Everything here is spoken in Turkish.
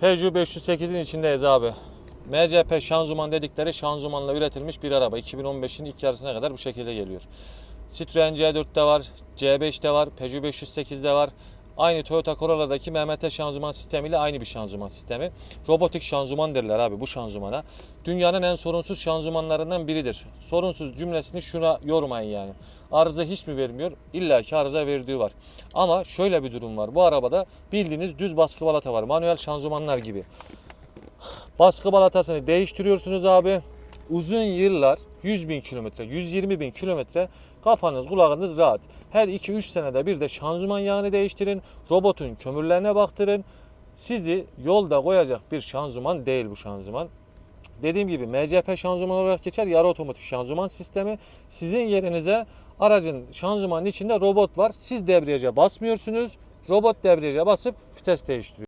Peugeot 508'in içindeyiz abi. MCP şanzıman dedikleri şanzımanla üretilmiş bir araba. 2015'in ilk yarısına kadar bu şekilde geliyor. Citroen C4'te var, C5'te var, Peugeot 508'de var. Aynı Toyota Corolla'daki MMT şanzıman sistemiyle aynı bir şanzıman sistemi. Robotik şanzıman derler abi bu şanzımana. Dünyanın en sorunsuz şanzımanlarından biridir. Sorunsuz cümlesini şuna yormayın yani. Arıza hiç mi vermiyor? İlla ki arıza verdiği var. Ama şöyle bir durum var. Bu arabada bildiğiniz düz baskı balata var. Manuel şanzımanlar gibi. Baskı balatasını değiştiriyorsunuz abi. Uzun yıllar 100 bin kilometre, 120 bin kilometre kafanız kulağınız rahat. Her 2-3 senede bir de şanzıman yağını değiştirin. Robotun kömürlerine baktırın. Sizi yolda koyacak bir şanzıman değil bu şanzıman. Dediğim gibi MCP şanzıman olarak geçer. Yarı otomatik şanzıman sistemi. Sizin yerinize aracın şanzımanın içinde robot var. Siz debriyaja basmıyorsunuz. Robot debriyaja basıp vites değiştiriyor.